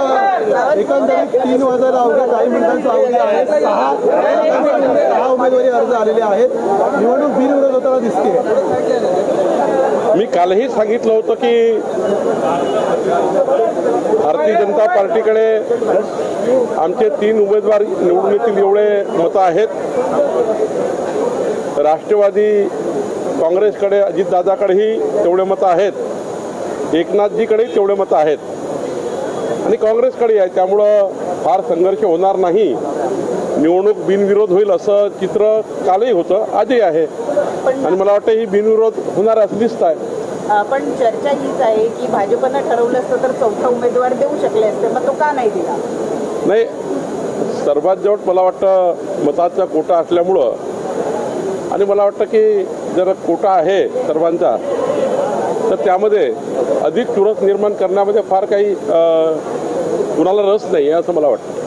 एकंदरीत तीन वाजायला अवघ्या काही मिनिटांचा अवधी आहे सहा सहा उमेदवारी अर्ज आलेले आहेत. निवडणूक बिनविरोध होताना दिसते मी कालही सांगितलं होतं की भारतीय जनता पार्टीकडे आमचे तीन उमेदवार निवडून येतील एवढे मतं आहेत. राष्ट्रवादी काँग्रेसकडे अजितदादाकडेही तेवढे मतं आहेत. एकनाथजीकडेही तेवढे मतं आहेत. आणि काँग्रेसकडे आहे. त्यामुळं फार संघर्ष होणार नाही. निवडणूक बिनविरोध होईल असं चित्र कालही होतं. आजही आहे. आणि मला वाटतं ही बिनविरोध होणार असं दिसत आहे पण चर्चा हीच आहे की भाजपनं ठरवलं असतं तर चौथा उमेदवार देऊ शकले असते मग तो का नाही दिला? नाही सर्वात जवळ मला वाटतं मताचा कोटा असल्यामुळं आणि मला वाटतं की जर कोटा आहे सर्वांचा तर त्यामध्ये अधिक चुरस निर्माण करण्यामध्ये फार काही अ, कुणाला रस नाही आहे असं मला वाटतं.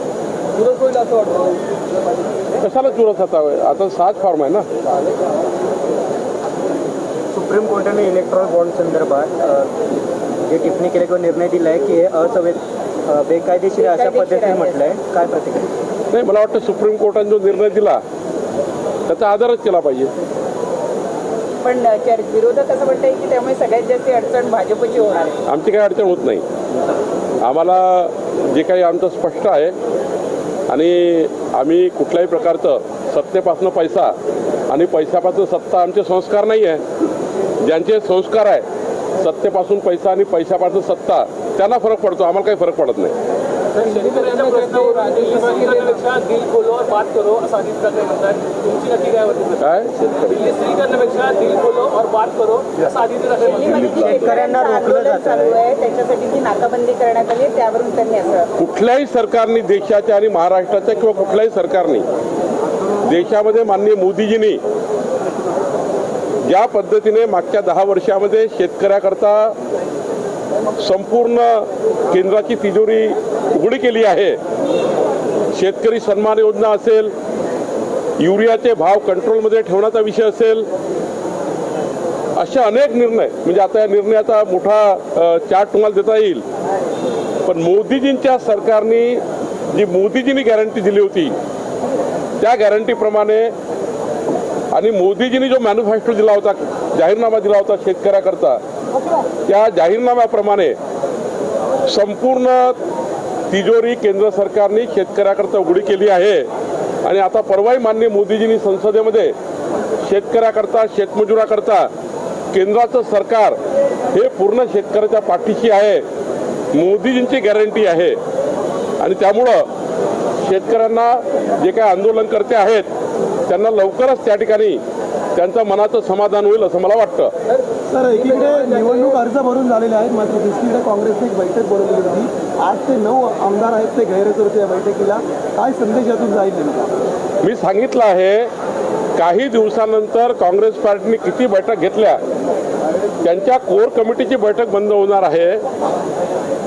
कशाला चुरस आता आता सात फॉर्म आहे ना. सुप्रीम कोर्टाने इलेक्ट्रॉल बॉन्ड संदर्भात जे टिप्पणी केली किंवा निर्णय दिला आहे की हे असंवेद बेकायदेशीर अशा पद्धतीने. म्हटलं आहे काय प्रतिक्रिया? नाही मला वाटतं सुप्रीम कोर्टाने जो निर्णय दिला त्याचा आदरच केला पाहिजे. पण विरोधक असं म्हणतंय की त्यामुळे सगळ्यात जास्त अडचण भाजपची होणार आहे. आमची काही अडचण होत नाही. आम्हाला जे काही आमचं स्पष्ट आहे आणि आम्ही कुठल्याही प्रकारचं सत्तेपासून पैसा आणि पैशापासून सत्ता आमचे संस्कार नाही आहे ज्यांचे संस्कार आहे सत्तेपासून पैसा आणि पैशापासून सत्ता त्यांना फरक पडतो आम्हाला काही फरक पडत नाही. काय कुठल्याही सरकारने देशाच्या आणि महाराष्ट्राच्या किंवा कुठल्याही सरकारने देशामध्ये माननीय मोदीजींनी ज्या पद्धतीने मागच्या दहा वर्षामध्ये शेतकऱ्याकरता संपूर्ण केंद्राची तिजोरी उघडी केली आहे. शेतकरी सन्मान योजना असेल युरियाचे भाव कंट्रोलमध्ये ठेवण्याचा विषय असेल असे अनेक निर्णय म्हणजे आता या निर्णयाचा मोठा चार्ट तुम्हाला देता येईल. पण मोदीजींच्या सरकारने जी मोदीजींनी गॅरंटी दिली होती त्या गॅरंटीप्रमाणे आणि मोदीजींनी जो मॅन्युफॅक्चर दिला होता जाहीरनामा दिला होता शेतकऱ्याकरता त्या जाहीरनाम्याप्रमाणे संपूर्ण तिजोरी केंद्र सरकारने शेतकऱ्याकरता उघडी केली आहे. आणि आता परवाही मान्य मोदीजींनी संसदेमध्ये शेतकऱ्याकरता शेतमजुराकरता केंद्राचं सरकार हे पूर्ण शेतकऱ्याच्या पाठीशी आहे. मोदीजींची गॅरंटी आहे. आणि त्यामुळं शेतकऱ्यांना जे काही आंदोलनकर्ते आहेत त्यांना लवकरच त्या ठिकाणी त्यांचं मनाचं समाधान होईल असं मला वाटतं. तर एकीकडे निवडणूक अर्ज भरून झालेले आहेत मात्र दुसरीकडे काँग्रेसने एक बैठक बोलवली होती. आठ ते नऊ आमदार आहेत ते गैरहजर होते या बैठकीला. काय संदेश यातून जाईल नेमका? मी सांगितलं आहे काही दिवसानंतर काँग्रेस पार्टीने किती बैठक घेतल्या त्यांच्या कोर कमिटीची बैठक बंद होणार आहे.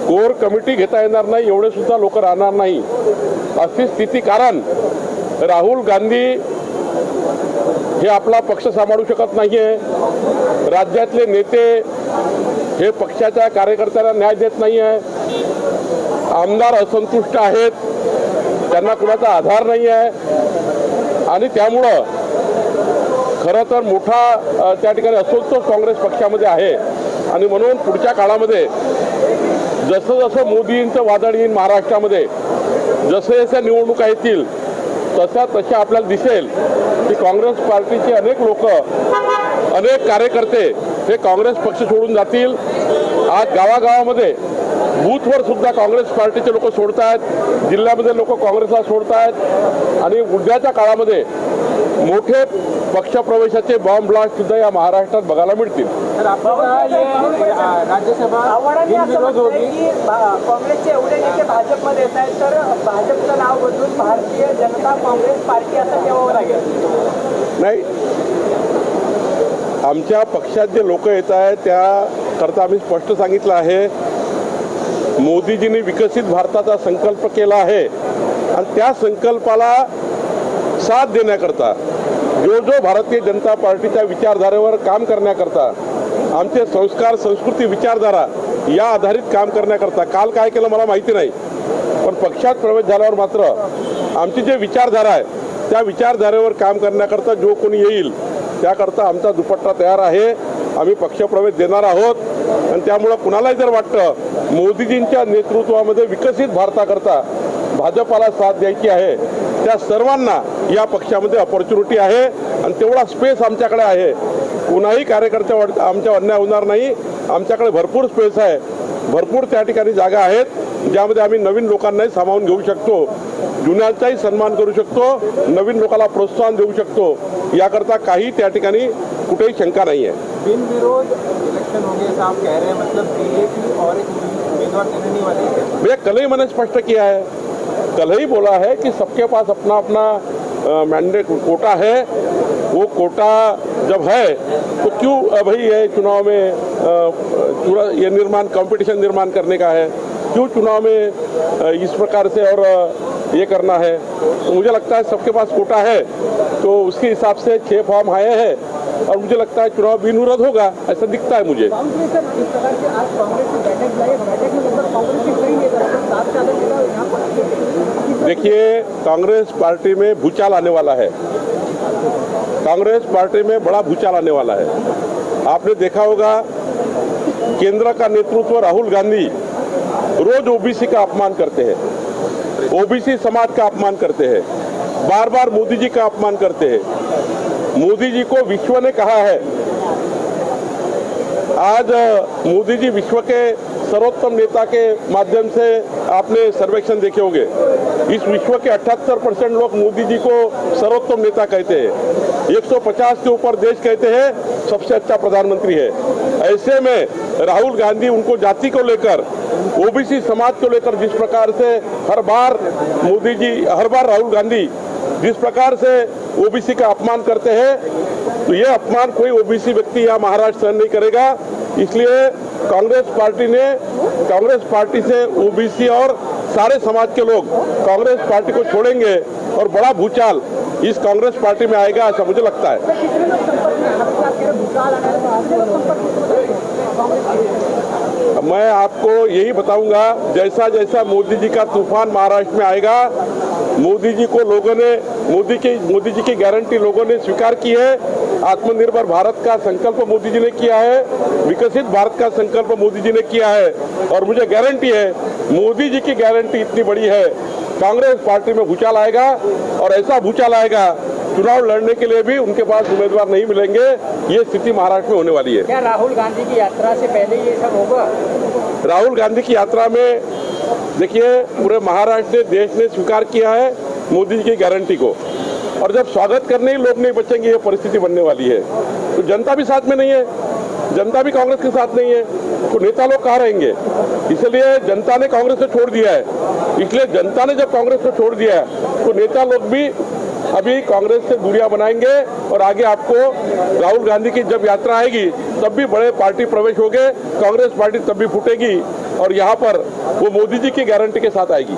कोर कमिटी घेता येणार नाही एवढे सुद्धा लोक राहणार नाही. अशी स्थिती कारण राहुल गांधी हे आपला पक्ष सांभाळू शकत नाहीये. राज्यातले नेते हे पक्षाच्या कार्यकर्त्यांना न्याय देत नाही आहे आमदार असंतुष्ट आहेत. त्यांना कुणाचा आधार नाही आहे आणि त्यामुळं खरं तर मोठा त्या ठिकाणी असंतोष काँग्रेस पक्षामध्ये आहे. आणि म्हणून पुढच्या काळामध्ये जसं जसं मोदींचं वादळ येईल महाराष्ट्रामध्ये जसे जसे निवडणुका येतील तशा तशा आपल्याला दिसेल की काँग्रेस पार्टीचे अनेक लोक अनेक कार्यकर्ते हे काँग्रेस पक्ष सोडून जातील. आज गावागावामध्ये बूथवर सुद्धा काँग्रेस पार्टीचे लोक सोडत आहेत जिल्ह्यामध्ये लोक काँग्रेसला सोडत आहेत आणि उद्याच्या काळामध्ये मोठे पक्षप्रवेशाचे बॉम्ब ब्लास्ट सुद्धा या महाराष्ट्रात बघायला मिळतील. तर आपल्याला ये राज्यसभा आव्हाडांनी असं बिनविरोध होगी म्हटलंय की भा- काँग्रेसचे एवढे नेते भाजपमध्ये येत आहेत तर भाजपचं नाव बदलून भारतीय जनता काँग्रेस पार्टी असं ठेवावं लागेल. नाही. आमच्या पक्षात जे लोक येत आहेत त्याकरता आम्ही स्पष्ट सांगितलं आहे. मोदीजींनी विकसित भारताचा संकल्प केला आहे. आणि त्या संकल्पाला साथ देण्याकरता जो जो भारतीय जनता पार्टीच्या विचारधारेवर काम करण्याकरता आमचे संस्कार संस्कृती विचारधारा या आधारित काम करण्याकरता काल काय केलं मला माहिती नाही. पण पक्षात प्रवेश झाल्यावर मात्र आमची जे विचारधारा आहे त्या विचारधारेवर काम करण्याकरता जो कोणी येईल त्याकरता आमचा दुपट्टा तयार आहे. आम्ही पक्षप्रवेश देणार आहोत. आणि त्यामुळं कुणालाही जर वाटतं मोदीजींच्या नेतृत्वामध्ये विकसित भारताकरता भाजपाला साथ द्यायची आहे त्या सर्वांना या पक्षामध्ये ऑपॉर्च्युनिटी आहे आणि तेवढा स्पेस आमच्याकडे आहे. कुणाही कार्यकर्त्या आमच्या अन्याय होणार नाही. आमच्याकडे भरपूर स्पेस आहे. भरपूर त्या ठिकाणी जागा आहेत ज्यामध्ये आम्ही नवीन लोकांनाही सामावून घेऊ शकतो. जुन्यांचाही सन्मान करू शकतो. नवीन लोकांना प्रोत्साहन देऊ शकतो. याकरता काही त्या ठिकाणी कुठेही शंका नाही आहे बिन विरोध इलेक्शन होंगे मतलब बीजेपी और एक उम्मीदवार भैया कल ही. मैंने स्पष्ट किया है कल ही बोला है कि सबके पास अपना अपना मैंडेट कोटा है। वो कोटा जब है तो क्यों अभी ये चुनाव में चुना- ये निर्माण कंपटीशन निर्माण करने का है? क्यों चुनाव में इस प्रकार से और ये करना है? तो मुझे लगता है सबके पास कोटा है तो उसके हिसाब से छः फॉर्म आए हैं और मुझे लगता है चुनाव बिनविरोध होगा, ऐसा दिखता है मुझे। कांग्रेस देखिए, कांग्रेस पार्टी में भूचाल आने वाला है। कांग्रेस पार्टी में बड़ा भूचाल आने वाला है। आपने देखा होगा, केंद्र का नेतृत्व राहुल गांधी रोज ओबीसी का अपमान करते हैं। ओबीसी समाज का अपमान करते हैं। बार बार मोदी जी का अपमान करते हैं। मोदी जी को विश्व ने कहा है, आज मोदी जी विश्व के सर्वोत्तम नेता के माध्यम से आपने सर्वेक्षण देखे होंगे। इस विश्व के 78 परसेंट लोग मोदी जी को सर्वोत्तम नेता कहते हैं। 150 के ऊपर देश कहते हैं, सबसे अच्छा प्रधानमंत्री है। ऐसे में राहुल गांधी उनको जाति को लेकर, ओबीसी समाज को लेकर जिस प्रकार से हर बार मोदी जी, हर बार राहुल गांधी जिस प्रकार से ओबीसी का अपमान करते हैं तो यह अपमान कोई ओबीसी व्यक्ति या महाराष्ट्र सहन नहीं करेगा। इसलिए कांग्रेस पार्टी ने, कांग्रेस पार्टी से ओबीसी और सारे समाज के लोग कांग्रेस पार्टी को छोड़ेंगे और बड़ा भूचाल इस कांग्रेस पार्टी में आएगा ऐसा मुझे लगता है। मैं आपको यही बताऊँगा जैसा जैसा मोदी जी का तूफ़ान महाराष्ट्र में आएगा, मोदी जी को लोगों ने, मोदी की, मोदी जी की गारंटी लोगों ने स्वीकार की है आत्मनिर्भर भारत का संकल्प मोदी जी ने किया है विकसित भारत का संकल्प मोदी जी ने किया है और मुझे गारंटी है मोदी जी की गारंटी इतनी बड़ी है। कांग्रेस पार्टी में भूचाल आएगा और ऐसा भूचाल आएगा चुनाव लड़ने के लिए भी उनके पास उम्मीदवार नहीं मिलेंगे ये स्थिति महाराष्ट्र में होने वाली है। क्या राहुल गांधी की यात्रा से पहले ये सब होगा? राहुल गांधी की यात्रा में देखिए पूरे महाराष्ट्र ने देश ने स्वीकार किया है मोदी जी की गारंटी को। और जब स्वागत करने ही लोग नहीं बचेंगे, ये परिस्थिति बनने वाली है। तो जनता भी साथ में नहीं है, जनता भी कांग्रेस के साथ नहीं है तो नेता लोग कहाँ रहेंगे? इसलिए जनता ने कांग्रेस को छोड़ दिया है। इसलिए जनता ने जब कांग्रेस को छोड़ दिया है तो नेता लोग भी अभी कांग्रेस से दूरियाँ बनाएँगे और आगे आपको राहुल गांधी की जब यात्रा आएगी, तब भी बड़े पार्टी प्रवेश होंगे, कांग्रेस पार्टी तब भी फूटेगी और यहाँ पर वो मोदी जी की गारंटी के साथ आएगी।